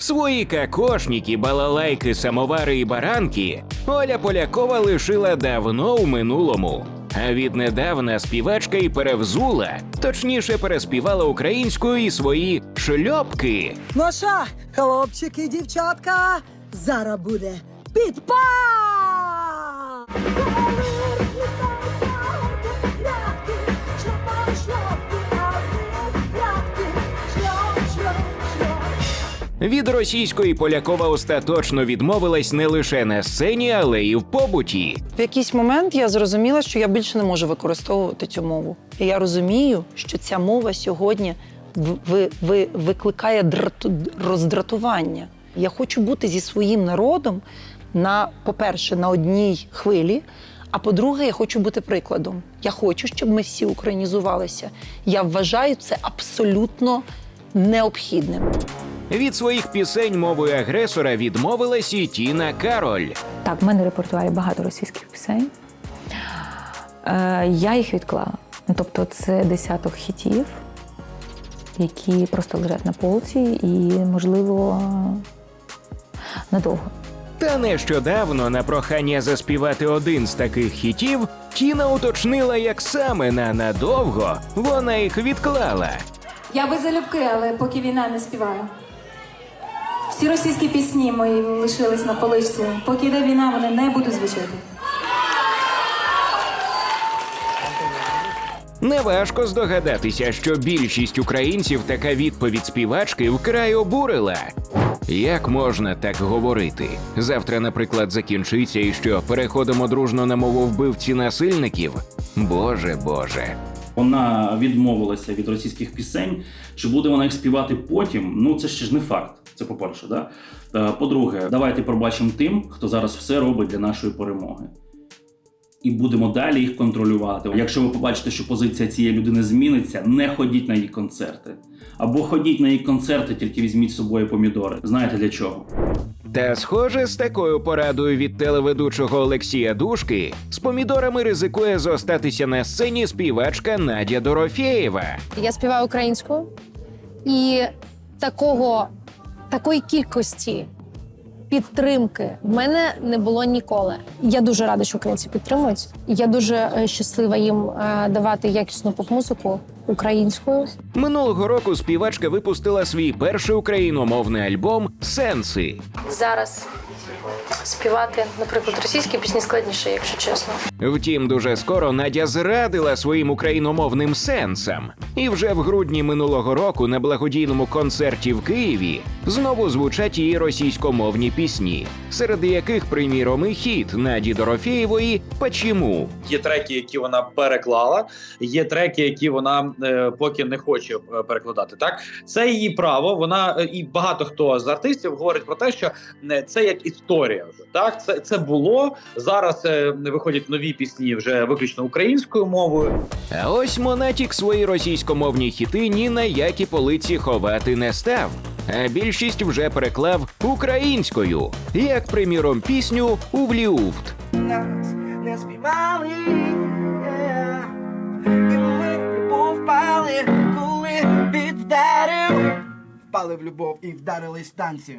Свої кокошники, балалайки, самовари і баранки Оля Полякова лишила давно у минулому. А віднедавна співачка і перевзула, точніше переспівала українською і свої шльопки. Ну що, хлопчики, дівчатка, зараз буде підпал! Від російської полякова остаточно відмовилась не лише на сцені, але й в побуті. В якийсь момент я зрозуміла, що я більше не можу використовувати цю мову. І я розумію, що ця мова сьогодні ви- ви- викликає драту- роздратування. Я хочу бути зі своїм народом на, по-перше, на одній хвилі. А по-друге, я хочу бути прикладом. Я хочу, щоб ми всі українізувалися. Я вважаю це абсолютно необхідним. Від своїх пісень мовою агресора відмовилась і Тіна Кароль. Так, в мене в репертуарі багато російських пісень. Е, я їх відклала. Тобто це десяток хітів, які просто лежать на полці і, можливо, надовго. Та нещодавно на прохання заспівати один з таких хітів Тіна уточнила, як саме на надовго вона їх відклала. Я би залюбки, але поки війна не співаю. Всі російські пісні мої лишились на поличці. Поки йде війна, вони не будуть звучати. Неважко здогадатися, що більшість українців така відповідь співачки вкрай обурила. Як можна так говорити? Завтра, наприклад, закінчиться і що переходимо дружно на мову вбивці насильників? Боже Боже. Вона відмовилася від російських пісень. Чи буде вона їх співати потім? Ну це ще ж не факт. Це по-перше, да? Е, По-друге, давайте пробачимо тим, хто зараз все робить для нашої перемоги. І будемо далі їх контролювати. Якщо ви побачите, що позиція цієї людини зміниться, не ходіть на її концерти. Або ходіть на її концерти, тільки візьміть з собою помідори. Знаєте для чого? Та схоже, з такою порадою від телеведучого Олексія Душки з помідорами ризикує зостатися на сцені співачка Надя Дорофєєва. Я співаю українською, і такого, такої кількості підтримки в мене не було ніколи. Я дуже рада, що українці підтримують. Я дуже е, щаслива їм е, давати якісну поп-музику українською. Минулого року співачка випустила свій перший україномовний альбом Сенси. Зараз співати, наприклад, російські пісні складніше, якщо чесно. Втім, дуже скоро Надя зрадила своїм україномовним сенсам. І вже в грудні минулого року на благодійному концерті в Києві знову звучать її російськомовні пісні, серед яких, приміром, і хіт Наді Дорофєєвої «Почему». Є треки, які вона переклала, є треки, які вона е, поки не хоче е, перекладати. Так це її право. Вона е, і багато хто з артистів говорить про те, що е, це як історія. Вже так, це, це було зараз. е, виходять нові пісні вже виключно українською мовою. А ось Монатік свої російськомовні хіти ні на які полиці ховати не став. А більшість вже переклав українською, як приміром пісню «Увліуфт». нас не спіймали, і ми в любов впали, коли піддарив. Впали в любов і вдарились в танці.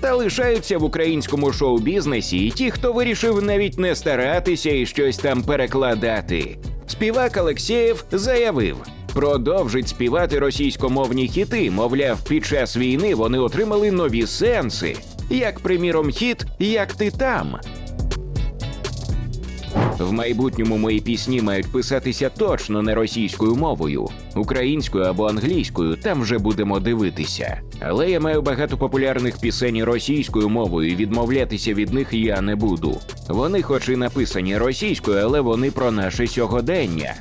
Та лишаються в українському шоу-бізнесі і ті, хто вирішив навіть не старатися і щось там перекладати. Співак Алексєєв заявив. Продовжить співати російськомовні хіти. Мовляв, під час війни вони отримали нові сенси, як приміром, хіт Як ти там. В майбутньому мої пісні мають писатися точно не російською мовою, українською або англійською. Там вже будемо дивитися. Але я маю багато популярних пісень російською мовою. і Відмовлятися від них я не буду. Вони, хоч і написані російською, але вони про наше сьогодення.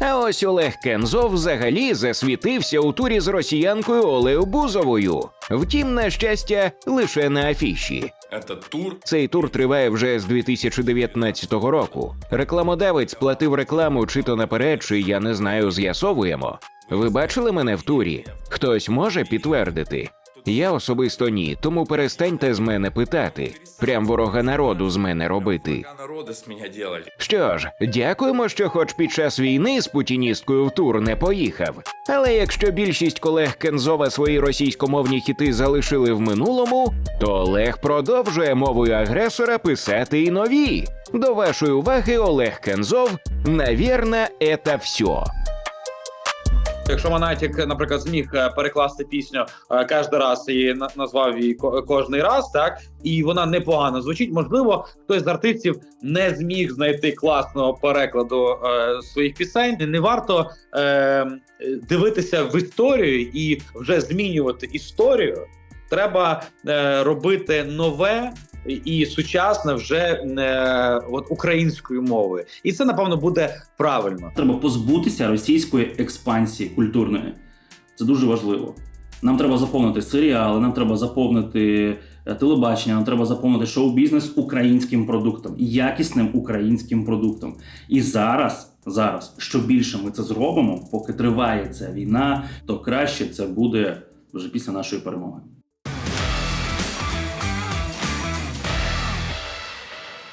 А ось Олег Кензов взагалі засвітився у турі з росіянкою Олею Бузовою. Втім, на щастя, лише на афіші. Цей тур триває вже з 2019 року. Рекламодавець платив рекламу чи то наперед, чи я не знаю, з'ясовуємо. Ви бачили мене в турі? Хтось може підтвердити? Я особисто ні, тому перестаньте з мене питати. Прям ворога народу з мене робити. Що ж, дякуємо, що хоч під час війни з путіністкою в тур не поїхав. Але якщо більшість колег Кензова свої російськомовні хіти залишили в минулому, то Олег продовжує мовою агресора писати і нові. До вашої уваги, Олег Кензов, навірно, это все. Якщо Монатік, наприклад, зміг е, перекласти пісню е, кожен раз і назвав її ко- кожний раз, так і вона непогано звучить. Можливо, хтось з артистів не зміг знайти класного перекладу е, своїх пісень. Не варто е, дивитися в історію і вже змінювати історію. Треба е, робити нове і сучасне вже е, от українською мовою, і це напевно буде правильно. Треба позбутися російської експансії культурної. Це дуже важливо. Нам треба заповнити серіали, нам треба заповнити е, телебачення, нам треба заповнити шоу-бізнес українським продуктом, якісним українським продуктом. І зараз, зараз, що більше ми це зробимо, поки триває ця війна, то краще це буде вже після нашої перемоги.